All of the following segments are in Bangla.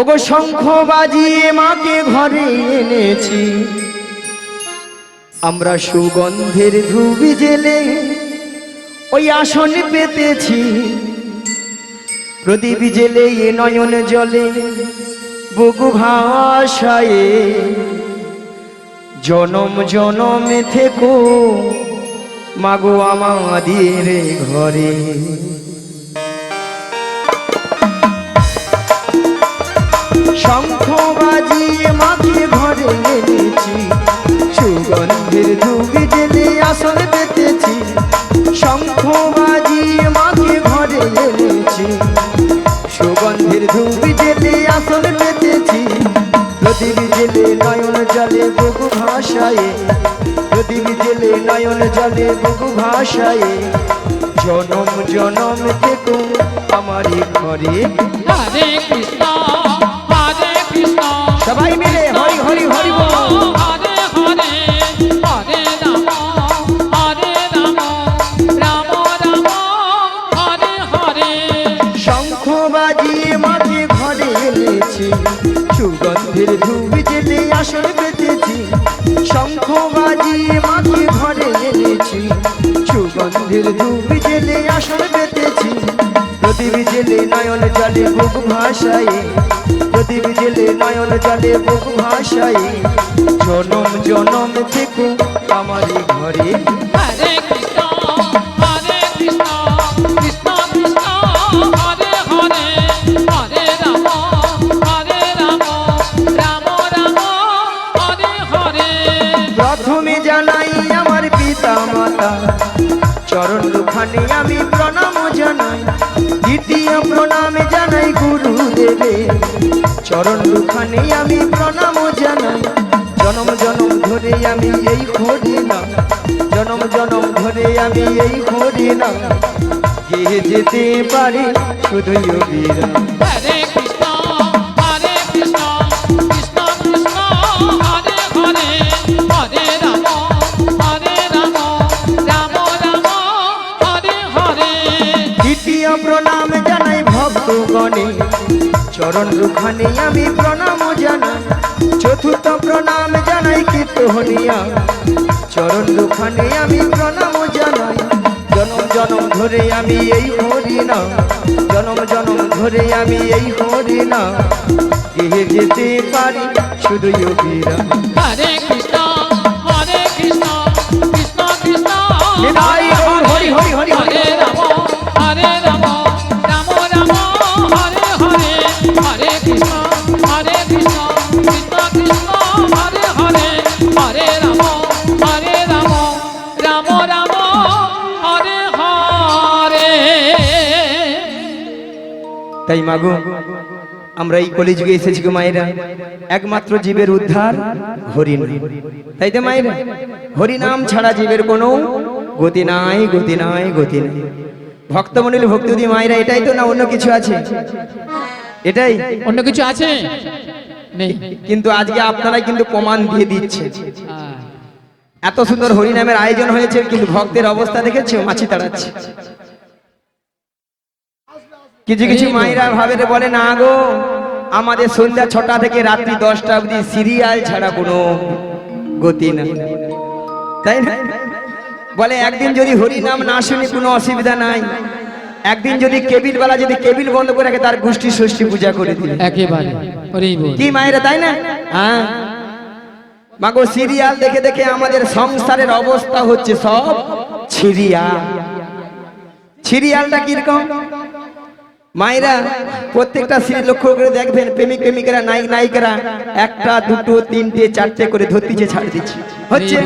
ওগো শঙ্খ বাজিয়ে মাকে ঘরে এনেছি। আমরা সুগন্ধের ধুবি জেলে ওই আসন পেতেছি। প্রদীপ জেলে এ নয়ন জলে বুকু ভাষায় জনম জনম থেকো মাগো আমাদের ঘরে। শঙ্খ বাজিয়ে মাকে ঘরে এনেছি। সুগন্ধের ধুবি জেলে আসন পেতেছি। শঙ্খ বাজিয়ে মাকে ঘরে এনেছি। সুগন্ধের ধুবি জেলে আসন পেতেছি। প্রদীপ জেলে নয়ন জলে বহু ভাষায় প্রদীপ জেলে নয়ন জলে বহু ভাষায় জনম জনম থেকো আমারই ঘরে। কৃষ্ণ। সুগন্ধের ধুবি জেলে আসন পেতেছি। প্রদীপ জেলে নয়ন জলে বুক ভাষায় প্রদীপ জেলে নয়ন জলে বুক ভাষায় জনম জনম থেকে আমারই ঘরে। হরে কৃষ্ণ। চরণ দুখানে আমি প্রণাম জানাই। জনম জনম ধরে আমি এই হরি না জনম জনম ধরে আমি এই হরি না গিয়ে যেতে পারি শুধুই বীরা কৃষ্ণ কৃষ্ণ কৃষ্ণ কৃষ্ণ হরে হরে হরে হরে রাম রাম রাম হরে হরে। দ্বিতীয় প্রণাম জানাই ভক্তগণে। চরণ রুখানে আমি প্রণাম জানাই। চতুর্থ প্রণাম জানাই কীর্তনিয়া। চরণ রুখানে আমি প্রণাম জানাই। জনম জনম ধরে আমি এই হরি না জনম জনম ধরে আমি এই হরি না যেতে পারি শুধু যোগীরা হরে কৃষ্ণ। তাই মাগো আমরা এই কলেজে এসেছি গো মায়েরা। একমাত্র জীবের উদ্ধার হরিণ। তাই তো মায়েরা হরিনাম ছাড়া জীবের কোনো গতি নাই গতি নাই গতি নাই। ভক্তমণ্ডলী ভক্তিদি মায়েরা এটাই তো না অন্য কিছু আছে? এটাই? অন্য কিছু আছে? নেই। কিন্তু আজকে আপনারাই কিন্তু প্রমাণ দিয়ে দিচ্ছে। এত সুন্দর হরিনামের আয়োজন হয়েছে কিন্তু ভক্তের অবস্থা দেখেছে? মাছি তাড়াচ্ছে। কিছু কিছু মায়েরা ভাবে বলে না গো আমাদের সন্ধ্যা ছটা থেকে রাত্রি দশটা অবধি সিরিয়াল ছাড়া কোনো গতি না তাই না? বলে একদিন যদি হরি নাম না শুনি কোনো অসুবিধা নাই। একদিন যদি কেবিল বেলা যদি কেবিল বন্ধ করে রাখে তার গোষ্ঠী ষষ্ঠী পূজা করে দিলে একেবারে কি মায়েরা তাই না? হ্যাঁ? মাগো সিরিয়াল দেখে দেখে আমাদের সংসারের অবস্থা হচ্ছে সব সিরিয়াল সিরিয়ালটা কীরকম? মায়েরা প্রত্যেকটা সিরিয়াল লক্ষ্য করে দেখবেন প্রেমিক প্রেমিকেরা নায়ক নায়িকারা একটা দুটো তিনটে চারটে করে ধরতিছে ছাড় দিচ্ছে। হচ্ছে?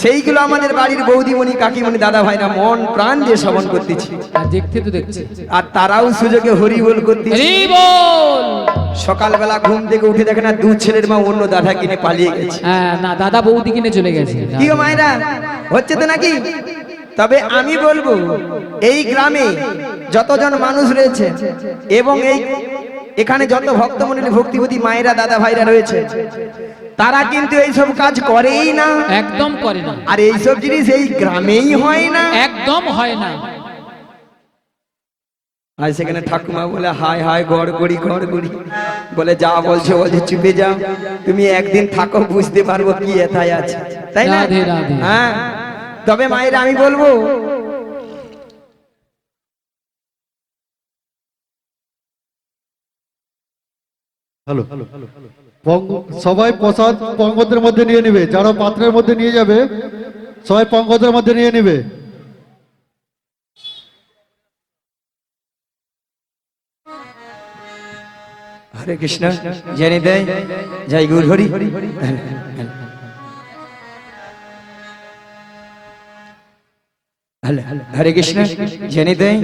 সেইগুলো আমাদের বাড়ির বৌদিমণি কাকিমণি দাদা ভাইরা মন প্রাণ দিয়ে শ্রবণ করতেছি। আর দেখতে তো দেখছে। আর তারাও সুযোগে হরি বল করতেছে। হরি বল সকালবেলা ঘুম থেকে উঠে দেখে না দু ছেলের মা অন্য দাদা কিনে পালিয়ে গেছে। হ্যাঁ না দাদা বৌদি কিনে চলে গেছে। কি মায়েরা? হচ্ছে তো নাকি? তবে আমি বলব এই গ্রামে যতজন মানুষ রয়েছে এবং এই এখানে যত ভক্তমণ্ডলী ভক্তিপতি মায়েরা দাদা ভাইরা রয়েছে তারা কিন্তু এইসব কাজ করেই না। একদম করে না। আর এইসব জিনিস এই গ্রামেই হয় না। একদম হয় না। আর সেখানে ঠাকুমা বলে হায় হায় গড় করি গড় করি বলে যা বলছো বলছে চুপে যাও। তুমি একদিন থাকো বুঝতে পারব কি এথায় আছে। তাই না। হ্যাঁ। তবে মায়ের আমি বলব হ্যালো। সবাই প্রসাদ পঙ্গদের মধ্যে নিয়ে নেবে। যারা পাত্রের মধ্যে নিয়ে যাবে সবাই পঙ্গদের মধ্যে নিয়ে নেবে। হরে কৃষ্ণ জেনে দেয় জয় গুরু হরি হ্যালো, হরে। কৃষ্ণ, জেনে দেয়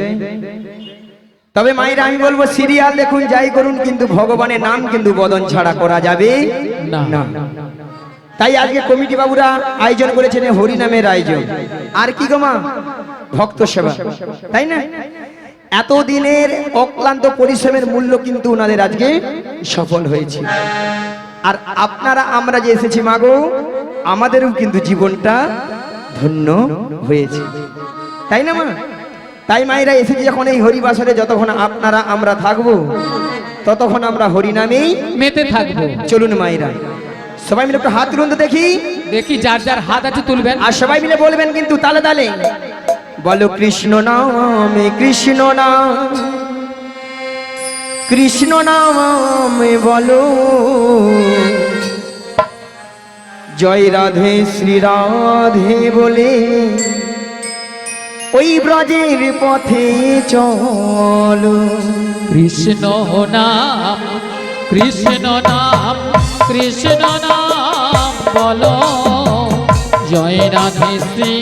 তবে মায়ের, আমি বলব, সিরিয়াল দেখুন, যাই করুন, কিন্তু ভগবানের নাম কিন্তু বদন ছাড়া করা যাবে না। তাই আজকে কমিটি বাবুরা আয়োজন করেছেন হরি নামের আয়োজন। আর কি গো মা? ভক্ত সেবা। তাই না? এতদিনের অক্লান্ত পরিশ্রমের মূল্য কিন্তু ওনাদের আজকে সফল হয়েছে। আর আপনারা, আমরা যে এসেছি মাগো আমাদেরও কিন্তু জীবনটা ধন্য হয়েছে। তাই না মা? তাই মায়েরা এসেছি যখন এই হরিবাসরে যতক্ষণ আপনারা আমরা থাকব ততক্ষণ আমরা হরি নামেই মেতে থাকব। চলুন মায়েরা। সবাই মিলে একটু হাত তুলুন তো দেখি। দেখি যার যার হাত আছে তুলবেন। আর সবাই মিলে বলবেন কিন্তু তালে তালে। বলো কৃষ্ণ নামে কৃষ্ণ নাম। কৃষ্ণ নামে বলো। জয় রাধে শ্রী রাধে বলে। ওই ব্রজের পথে চলো। কৃষ্ণ নাম কৃষ্ণ নাম কৃষ্ণ নাম বলো। জয় রাধে শ্রী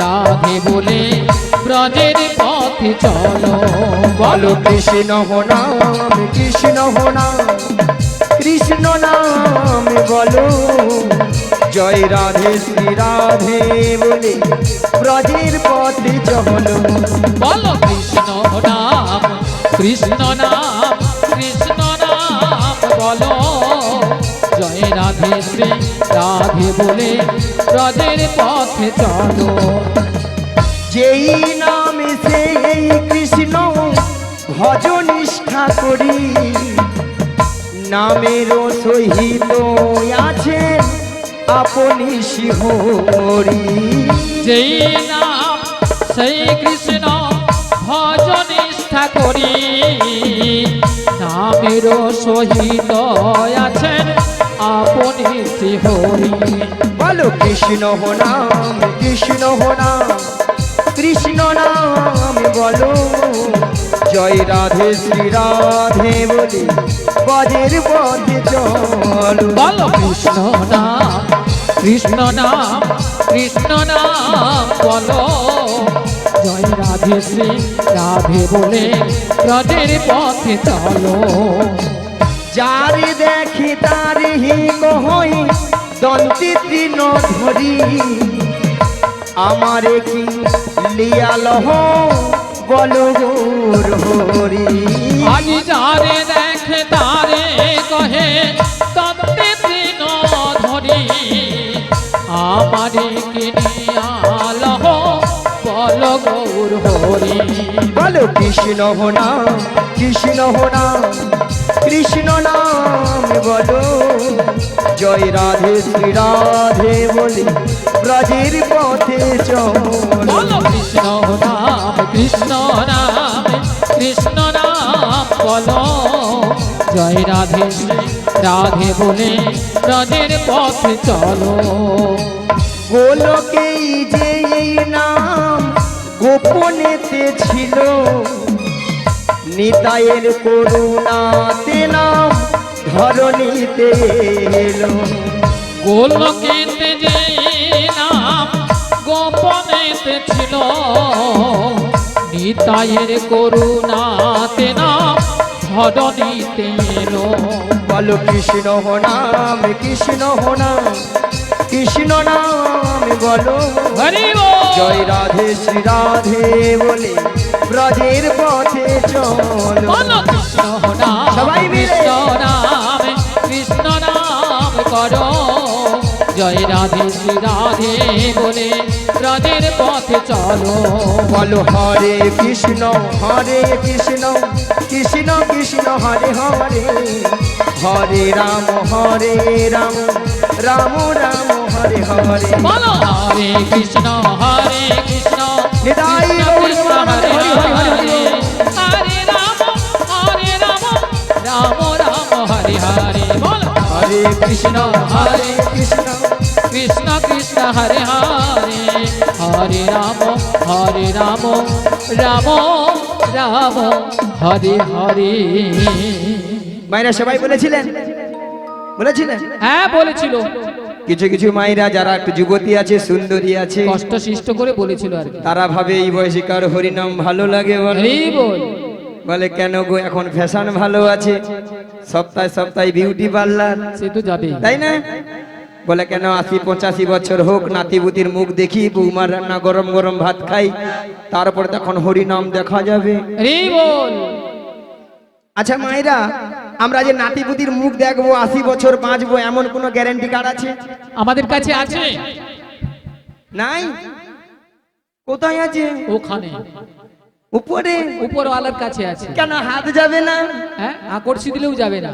রাধে বলে ব্রজের পথে চলো। বলো কৃষ্ণ হো নাম কৃষ্ণ হো নাম কৃষ্ণ নাম বলো। জয় রাধে শ্রী রাধে বলে। ব্রজের পথে চলো। বলো কৃষ্ণ নাম কৃষ্ণ নাম কৃষ্ণ নাম বলো। জয় রাধে শ্রী রাধে বলে ব্রজের পথে চলো। যেই নামে সেই কৃষ্ণ ভজ নিষ্ঠা করি নামেরও সহিত আছে আপনি শিহরি যেই নাম সেই কৃষ্ণ ভজ নিষ্ঠা করি। নামের সহিত আছেন আপনি শ্রীহরি বলো কৃষ্ণ হো নাম কৃষ্ণ হো নাম কৃষ্ণ নাম বলো। জয় রাধে শ্রী রাধে বলে। বজের পথে চলো। বলো কৃষ্ণ নাম কৃষ্ণ নাম কৃষ্ণ নাম বলো। জয় রাধে শ্রী রাধে বলে ব্রজের পথে চলো। যার দেখি তার হি কহই দন্তি তৃণ ধরি আমারে কি লিয়ালহ বল গোর হরি। আজ যারে দেখে তারে কহে তত্তে দিন ধরি। আমারে কিনিয়ালহ বল গৌর হরি। বলো কৃষ্ণ হো নাম কৃষ্ণ হো নাম। কৃষ্ণ নাম বলো। জয় রাধে শ্রী রাধে বলে ব্রজের পথে চলো। কৃষ্ণ নাম কৃষ্ণ নাম কৃষ্ণ নাম বলো। জয় রাধে রাধে বলে ব্রজের পথে চলো। গোলকেই যে এই নাম গোপনেতে ছিল নিতায়ের করুণাতে নাম ধরণীতে এলো। গোলকেতে যে নাম গোপনেতে ছিল। নিতায়ের করুণাতে নাম ধরণীতে এলো। বলো কৃষ্ণ হো নাম কৃষ্ণ হো নাম কৃষ্ণ নাম বলো। হরি বল। জয় রাধে শ্রী রাধে বলে ব্রজের পথে চলো। কৃষ্ণ সবাই। কৃষ্ণ নাম কৃষ্ণ নাম করো। জয় রাধে শ্রী রাধে বলে রাজের পথে চলো। বলো হরে কৃষ্ণ হরে কৃষ্ণ কৃষ্ণ কৃষ্ণ হরে হরে। হরে রাম হরে রাম রাম রাম হরে হরে। বলো হরে কৃষ্ণ হরে কৃষ্ণ। কৃষ্ণ গৌর হরি হরি। হরে। হরে রাম হরে রাম রাম রাম হরে হরে। বলো হরে কৃষ্ণ হরে কৃষ্ণ। কৃষ্ণ কৃষ্ণ হরে হরে। হরে রাম হরে রাম রাম রাম হরে হরে। মায়েরা সবাই বলেছিলেন? বলেছিলেন? হ্যাঁ বলেছিল। কিছু কিছু মায়েরা যারা একটু যুবতী আছে সুন্দরী আছে কষ্ট সৃষ্ট করে বলেছিল আর তারা ভাবে এই বয়সী কার হরিনাম ভালো লাগে বলে। কেন গো এখন ফ্যাশন ভালো আছে। সপ্তাহে সপ্তাহে বিউটি পার্লার সে তো যাবে। তাই না? বলে কেন আশি পঁচাশি বছর হোক নাতিপুতির মুখ দেখি বৌমার রান্না গরম গরম ভাত খাই তারপর তখন হরিনাম দেখা যাবে। আচ্ছা মায়েরা আমরা যে নাতিপুতির মুখ দেখব আশি বছর বাঁচবো এমন কোনো গ্যারেন্টি কার্ড আছে? আমাদের কাছে আছে। নাই? কোথায় আছে? ওখানে। উপরে? উপরওয়ালার কাছে আছে। কেন হাত যাবে না? হ্যাঁ আকর্ষি দিলেও যাবে না।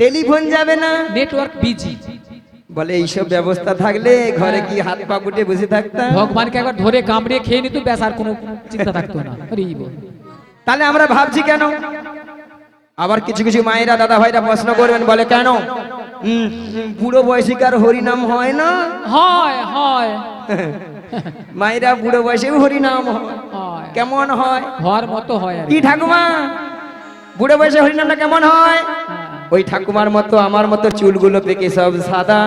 টেলিফোন যাবে না? Network busy. বলে এইসব ব্যবস্থা থাকলে ঘরে কি হাত পা গুটে বসে থাকতাম? ভগবানকে একবার ধরে কামড়ে খেয়ে নিত ব্যাস আর কোনো চিন্তা থাকতো না। তাহলে আমরা ভাবছি কেন? আবার কিছু কিছু মায়েরা দাদা ভাইরা প্রশ্ন করবেন বলে কেন? বুড়ো বয়সিকার হরিনাম হয় না? হয় হয়। মায়েরা বুড়ো বয়সেও হরিনাম হয়। কেমন হয়? হওয়ার মতো হয় কি কি। ঠাকুমা? বুড়ো বয়সে হরিনামটা কেমন হয়? হ্যাঁ। ওই ঠাকুমার মতো আমার মতো চুলগুলো পেকে সব সাদা।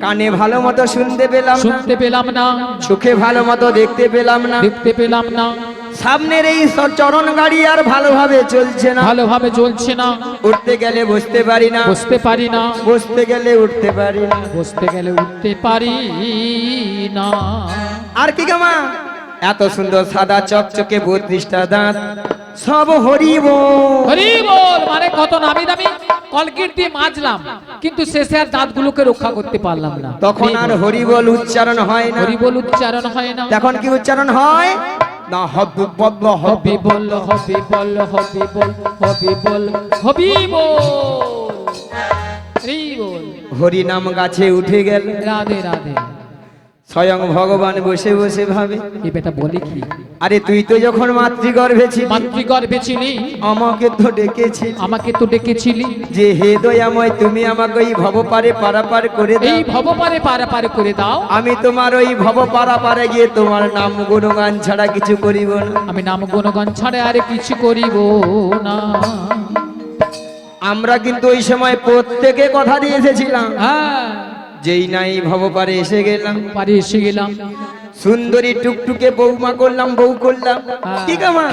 কানে ভালো মতো শুনতে পেলাম শুনতে পেলাম না। চোখে ভালো মতো দেখতে পেলাম না। দেখতে পেলাম না। সামনের এই চরণ গাড়ি আর ভালোভাবে চলছে না। ভালোভাবে চলছে না। উঠতে গেলে বসতে পারি না। বসতে পারি না। বসতে গেলে উঠতে পারি না। বসতে গেলে উঠতে পারি না। আর কি গামা এত সুন্দর সাদা চকচকে বত্রিশটা দাঁত। সব হরিব হরিব মানে কত নামি দামি কলকিট দিয়ে মাজলাম। কিন্তু শেষে আর দাঁতগুলোকে রক্ষা করতে পারলাম না। তখন আর হরিবল উচ্চারণ হয় না। হরি বল উচ্চারণ হয় না। তখন কি উচ্চারণ হয়? না হবি বল হবি বল হবি বল হবি বল হবি বল হরি বল হরি নাম গাছে উঠে গেল। রাধে রাধে। স্বয়ং ভগবান বসে বসে ভাবে। এই বেটা বলে কি? আরে তুই তো যখন মাতৃগর্ভে ছিলি মাতৃগর্ভে ছিলি। আমাকে তো ডেকেছিলি। আমাকে তো ডেকেছিলি। যে হে দয়াময় তুমি আমাকে এই ভব পারে পারাপার করে দাও। এই ভবপারে পারে পারে করে দাও। আমি তোমার ওই ভব পারাপারে গিয়ে তোমার নাম গুণগান ছাড়া কিছু করিব না। আমি নাম গুণগান ছাড়া আর কিছু করিব না। আমরা কিন্তু ওই সময় প্রত্যেকে কথা দিয়ে এসেছিলাম। হ্যাঁ। যেই নাই ভব পারে এসে গেলাম। পারে এসে গেলাম। সুন্দরী টুকটুকে বৌমা করলাম বউ করলাম। হ্যাঁ। ঠিক আমার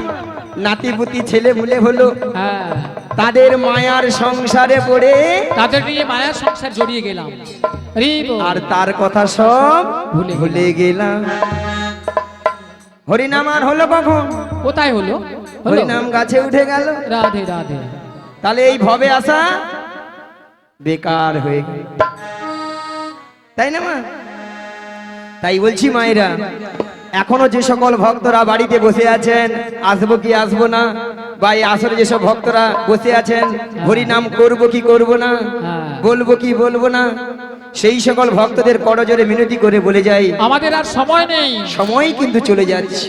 নাতিপুতি ছেলে মুলে হলো। হ্যাঁ। তাদের মায়ার সংসারে পড়ে তাদের নিয়ে মায়ার সংসার জড়িয়ে গেলাম। আর তার কথা সব ভুলে গেলাম। ভুলে গেলাম। হরিনাম আর হলো কখন? কোথায় হলো? হলো? হরিনাম গাছে উঠে গেল। রাধে রাধে। তাহলে এই ভবে আসা বেকার হয়ে গেল। তাই না মা? তাই বলছি মায়েরা এখনও যে সকল ভক্তরা বাড়িতে বসে আছেন আসব কি আসব না? বা এই আসরে যেসব ভক্তরা বসে আছেন হরি নাম করব কি করব না? হ্যাঁ। বলব কি বলব না? সেই সকল ভক্তদের করজোরে মিনতি করে বলে যাই। আমাদের আর সময় নেই। সময় কিন্তু চলে যাচ্ছে।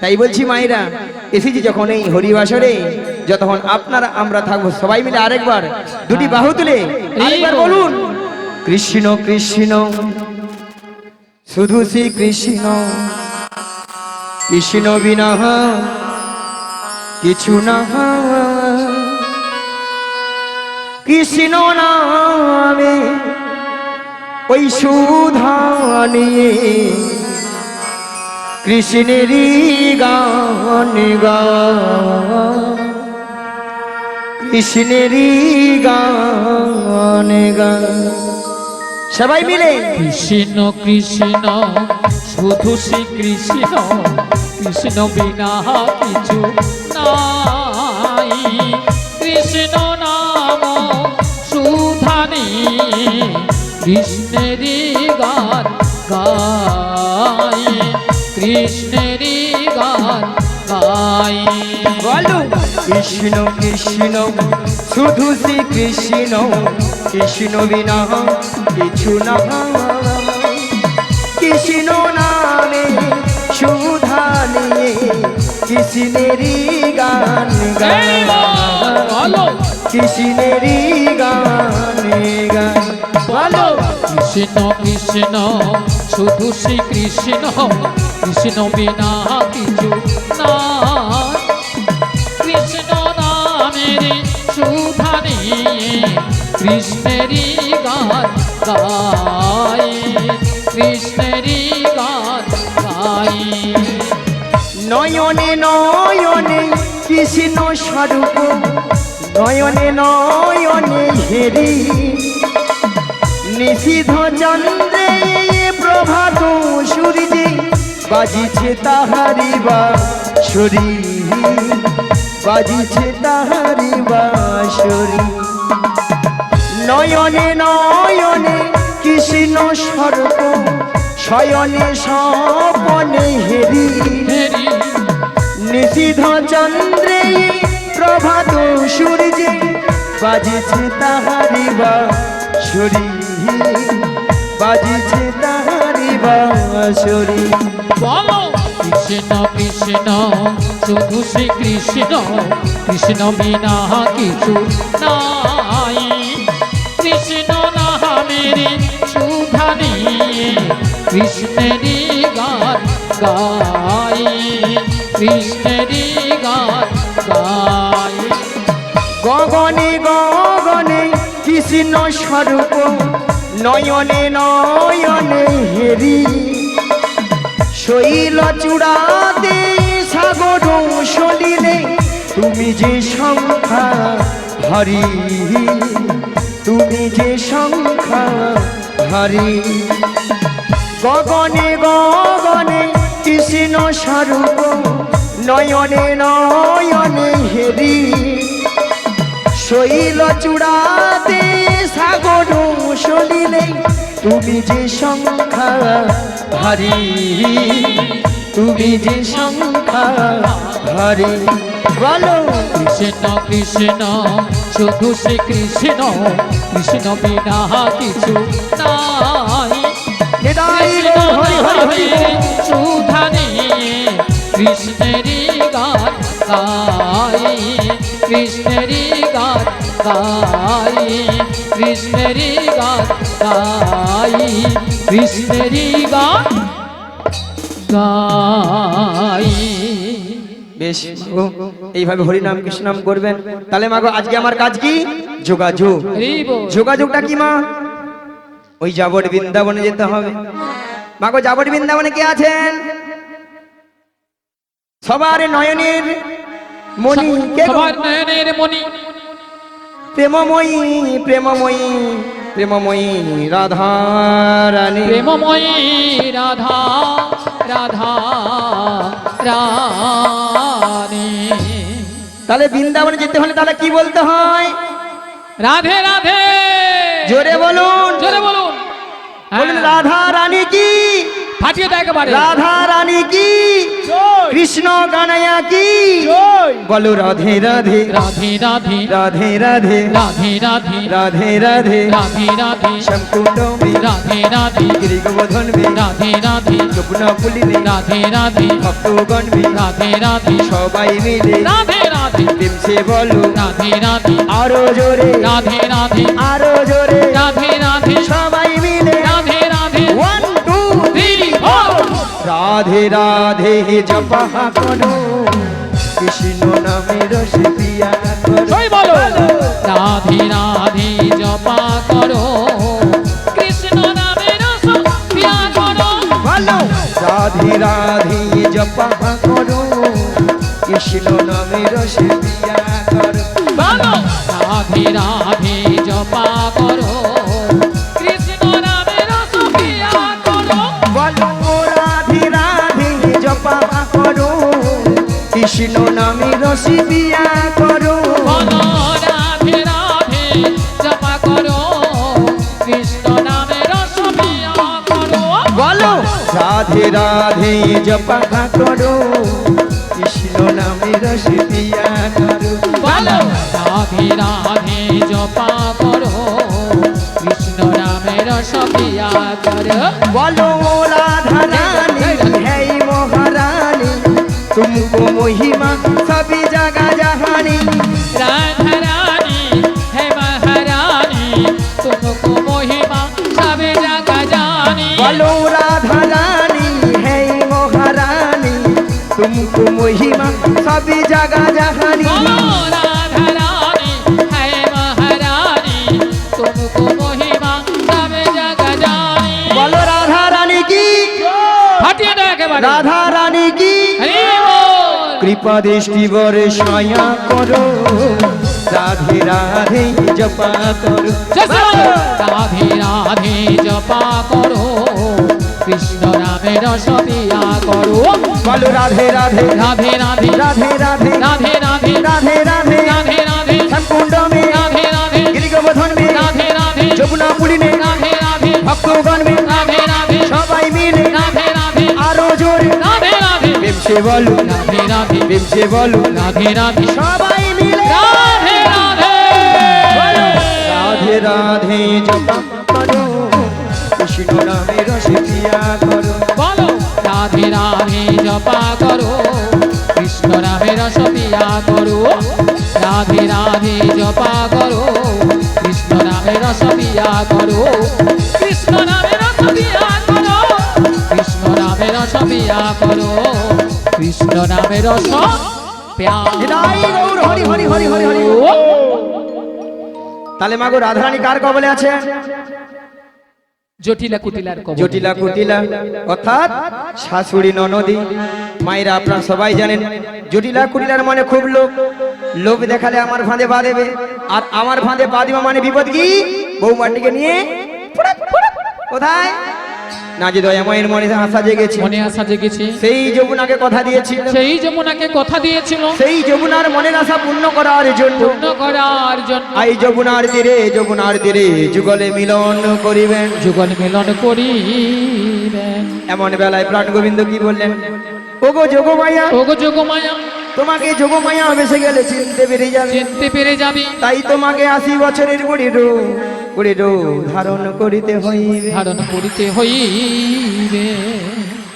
তাই বলছি মায়েরা এসেছি যখন এই হরিবাসরে যতক্ষণ আপনারা আমরা থাকব সবাই মিলে আরেকবার দুটি বাহু তুলে আরেকবার বলুন। কৃষ্ণ কৃষ্ণ। শুধু শ্রী কৃষ্ণ। কৃষ্ণ বিনা কিছু না। কৃষ্ণ নামে ওই সুধা নিয়ে কৃষ্ণেরই গান গা। কৃষ্ণেরই গান গা। সবাই মিলে। কৃষ্ণ কৃষ্ণ, শুধু শ্রী কৃষ্ণ কৃষ্ণ বিনা কিছু নাই। কৃষ্ণ নাম সুধানি, কৃষ্ণেরই গান গাই, কৃষ্ণেরই গান গাই। কৃষ্ণ কৃষ্ণ শুধু শ্রী কৃষ্ণ কৃষ্ণ বিনা কিছু না। কৃষ্ণ নামে সুধা নিয়ে কৃষ্ণেরই গান গান কৃষ্ণেরই গান গান বলো কৃষ্ণ কৃষ্ণ শুধু শ্রী কৃষ্ণ কৃষ্ণ বিনা কিছু না। নিয়ে কৃষ্ণেরই গান গাই, কৃষ্ণেরই গান গাই। নয়নে নয়নে কৃষ্ণ স্বরূপ, নয়নে নয়নে হেরি। নিষিধ চন্দ্রে প্রভাত সূর্যে বাজিছে তাহারি বা শরী বাজিছে তাহারি বা শরী নয়নে নয়নে কৃষ্ণ স্বরূপ শয়নে স্বপনে হেরি। হেরি। নিষিধ চন্দ্রে প্রভাত সূর্যে বাজিছে তাহারি বা শরী বাজিছে তাহারি বা বলো কৃষ্ণ কৃষ্ণ শুধু শ্রী কৃষ্ণ কৃষ্ণ বিনা কিছু কৃষ্ণ নামের সুধা নিয়ে কৃষ্ণেরই গান গাই কৃষ্ণেরই গান গাই গগনে গগনে কৃষ্ণ স্বরূপ, নয়নে নয়নে হেরি। শৈল চূড়াতে সাগর সলিলে, তুমি যে সংখ্যা হরি তুমি যে সংখ্যা হরি গগনে গগনে কৃষ্ণ স্বরূপ, নয়নে নয়নে হেরি। শৈল চূড়াতে সাগর সলিলে তুমি যে সংখ্যা হারি তুমি যে সংখ্যা হারি বলো, কৃষ্ণ কৃষ্ণ শুধু শ্রী কৃষ্ণ কৃষ্ণ বিনা কিছু নাই। নিতাই কৃষ্ণ হরি হরি হরি নামের সুধা নিয়ে কৃষ্ণেরই গান গাই কৃষ্ণেরই গান গাই কৃষ্ণেরই গান গাই কৃষ্ণেরই গান গাই বেশ। মাগো, এইভাবে হরিনাম কৃষ্ণনাম করবেন। তাহলে মাগো আজকে আমার কাজ কি? যোগাযোগ। যোগাযোগটা কি মা? ওই যাবট বৃন্দাবনে যেতে হবে। মাগো যাবট বৃন্দাবনে কে আছেন? সবার নয়নের মণি। কে সবার নয়নের মণি। প্রেমময়ী প্রেমময়ী প্রেমময়ী রাধা রানী। প্রেমময়ী রাধা রাধা রানী তাহলে বৃন্দাবনে যেতে হলে তাহলে কি বলতে হয়? রাধে রাধে। জোরে বলুন। জোরে বলুন। হ্যাঁ, রাধা রানী কি? ফাটিয়ে দেয় একেবারে রাধা রানী কি কৃষ্ণ কানাইয়া কি বলো রাধে রাধে রাধে রাধে রাধে রাধে রাধে রাধে রাধে রাধে রাধে রাধে শঙ্কুণ্ডমে রাধে রাধে গিরিগোবর্ধনমে রাধে রাধে যমুনা রাধে রাধে ভক্তগণমে রাধে রাধে সবাই মিলে রাধে রাধে প্রেম বলো রাধে রাধে আরও জোরে রাধে রাধে আরও জোরে রাধে রাধে সবাই মিলে রাধে রাধে জপা। করো কৃষ্ণ নামে রস পিয়া করো। সবাই বলো। রাধে রাধে জপা করো। কৃষ্ণ নামের পিয়া করো। বলো। রাধে রাধে জপা করো। কৃষ্ণ নামে রস পিয়া করো। বলো। রাধে রাধে জপা করো। কৃষ্ণ নামে রসি বিয়া করো। রাধে রাধে জপা করো। কৃষ্ণ নামে রস দিয়া করো। বলো। রাধে রাধে জপা করো। কৃষ্ণ নামে রস দিয়া করো। বলো। রাধা तुमको महिमा सभी जगह जहानी। राधा रानी है महारानी तुमको महिमा सभी जगह जानी। बोलो राधा रानी है महारानी तुमको महिमा सभी जगह जहानी। দৃষ্টি বরে ছায়া করো। রাধে রাধে জপা করো। রাধে। রাধে জপা করো। কৃষ্ণ রামের সপিয়া করো। বলো রাধে রাধে। রাধে রাধে। রাধে রাধে। রাধে রাধে। রাধে রাধে। রাধে রাধে। শ্যামকুণ্ড মে রাধে রাধে। গিরিগোবর্ধন। মে রাধে রাধে। যমুনা পুরী মে রাধে রাধে। ভক্তগণ। মে সে বলো রাধে রাধে প্রেম সে বলো রাধে রাধে সবাই মিলে রাধে রাধে। রাধে রাধে করো কৃষ্ণ নামে রসে পিয়া করো। বলো রাধে রাধে জপা করো। কৃষ্ণ রামের সপিয়া করো। রাধে রাধে জপা করো। কৃষ্ণ রামের সপিয়া করো। রামের নিতাই গৌর হরি হরি হরি হরি হরি তাহলে মাগো রাধারানী কার কবলে আছে? জটিলা কুটিলার কবর জটিলা কুটিলা অর্থাৎ শাশুড়ি ননদী মায়েরা আপনারা সবাই জানেন জটিলা কুটিলার মানে খুব লোভ। লোভ দেখালে আমার ফাঁদে পা দেবে। আর আমার ফাঁদে পা দিবা মানে বিপদ কি? বৌমাটিকে নিয়ে। কোথায়? না যে দয়াময়ের মনে আশা জেগেছে। মনে আসা জেগেছে। সেই যমুনাকে কথা দিয়েছিল। সেই যমুনাকে কথা দিয়েছিল। সেই যমুনার মনের আশা পূর্ণ করার জন্য। পূর্ণ করার জন্য। আই যমুনার তীরে যমুনার তীরে যুগলে মিলন করিবেন। যুগল মিলন করিবেন। এমন বেলায় প্রাণ গোবিন্দ কি বললেন? ওগো যোগমায়া ওগো যোগমায়া তোমাকে যোগমায়া বেসে গেলে চিনতে পেরে যাবে। চিনতে পেরে যাবি। তাই তোমাকে আশি বছরের বুড়ি রো বুড়ি রো ধারণ করিতে হইবে। ধারণ করিতে হইবে।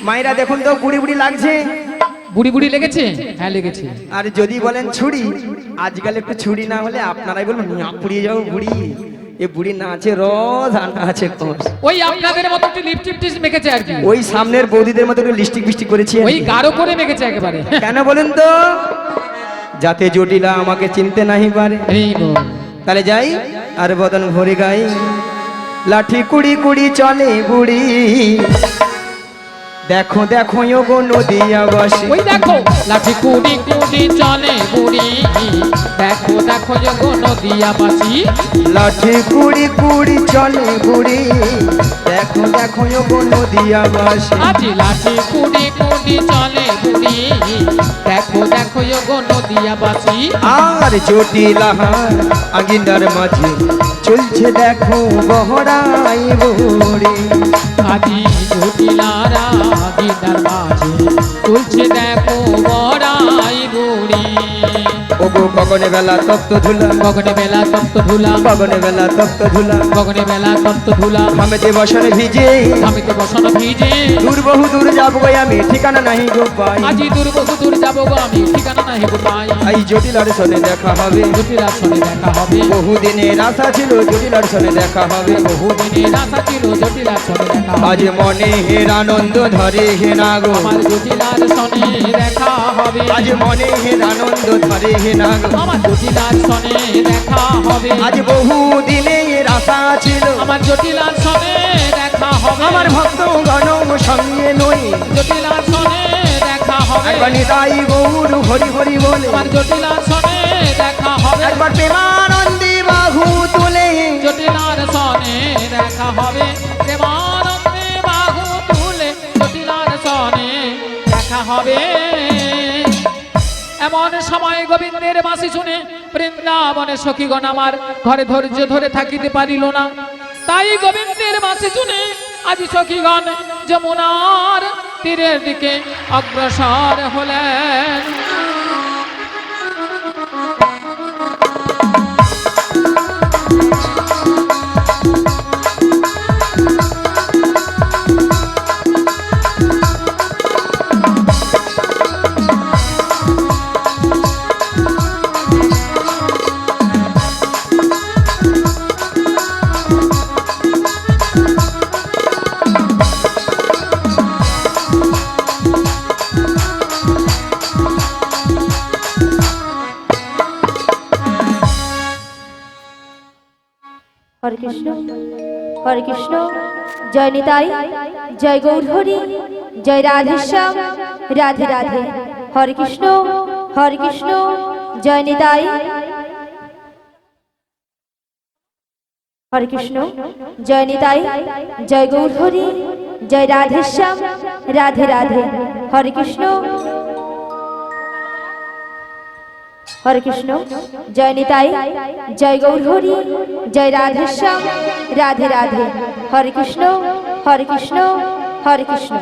মায়েরা দেখুন তো বুড়ি বুড়ি লাগছে। বুড়ি বুড়ি লেগেছে? হ্যাঁ লেগেছে। আর যদি বলেন ছুরি আজকাল একটু ছুরি না হলে আপনারাই বলবেন নিয়া পুড়িয়ে যাও বুড়ি। এ বুড়ি না আছে রস আর না আছে কোষ। ওই আপনাদের মতো একটু লিপস্টিক টিস মেখেছে আর কি। ওই সামনের বৌদিদের মতো একটু লিস্টিক বিস্টিক করেছি ওই। গাঢ় করে মেখেছে একেবারে। কেন বলুন তো? যাতে জটিলা আমাকে চিনতে নাহি পারে। তাহলে যাই। আর বদন ভরে গাই। লাঠি কুড়ি কুড়ি চলে বুড়ি। দেখো দেখো গো নদিয়া বসে ওই দেখো লাঠি কুড়ি কুড়ি চলে বুড়ি। দেখো দেখো যোগো নদিয়া বাসি লাঠি কুড়ি কুড়ি চলে বুড়ি। দেখো দেখো গো নদিয়া বসে আজি লাঠি কুড়ি কুড়ি চলে বুড়ি। দেখো দেখো যোগো নদিয়া বাসি আর জটিলাহার আঙ্গিনার মাঝে চলছে দেখো বহরাই বুড়ি। আজি জটিলারা দিদার মাঝে তুলছে দেখো বড়াই বুড়ি। ওগো গগনে বেলা তপ্ত ধুলা। গগনে বেলা তপ্ত ধুলা। গগনে বেলা তপ্ত ধুলা। গগনে বেলা তপ্ত ধুলা। ঘামেতে বসনে ভিজে। আমিতে বসন ভিজে। দূর বহু দূর যাব গো আমি ঠিকানা নাহি গো পাই আজি দূর বহু দূর যাব গো আমি ঠিকানা নাই গো পাই এই জটিলার সনে দেখা হবে। জটিলার সনে দেখা হবে। বহু দিনের আশা ছিল জটিলার সনে দেখা হবে। বহু দিনের আশা ছিল জটিলার সনে দেখা হবে। আজ মনে হের আনন্দ ধরে হে না গো। আমার জটিলার সনে দেখা হবে। আজ মনে হের আনন্দ ধরে হে না গো। আমার জটিলার সনে দেখা হবে। আজ বহু দিনের আশা ছিল। আমার জটিলার সনে দেখা হবে। আমার ভক্ত গণ সঙ্গে নই। জটিলার সনে দেখা হবে। একবার নিতাই গৌর হরি হরি বলে। আমার জটিলার সনে দেখা হবে। একবার প্রেমানন্দী বাহু তুলে। জটিলার সনে দেখা হবে। এমন সময় গোবিন্দের বাসি শুনে, বৃন্দাবনে সখীগণ আমার ঘরে ধৈর্য ধরে থাকিতে পারিল না। তাই গোবিন্দের বাসি শুনে আজ সখীগণ যমুনার তীরের দিকে অগ্রসর হলেন। হরে কৃষ্ণ। হরে কৃষ্ণ। জয় নিতাই, জয় গৌরহরি, জয় রাধেশ্যাম। রাধে রাধে। হরে কৃষ্ণ হরে কৃষ্ণ। জয় নিতাই। হরে কৃষ্ণ। জয় নিতাই, জয় গৌরহরি, জয় রাধেশ্যাম। রাধে রাধে। হরে কৃষ্ণ। হরে কৃষ্ণ। জয় নিতাই, জয় গৌরহরি জয় রাধেশ্যাম রাধে রাধে। হরে কৃষ্ণ হরে কৃষ্ণ হরে কৃষ্ণ।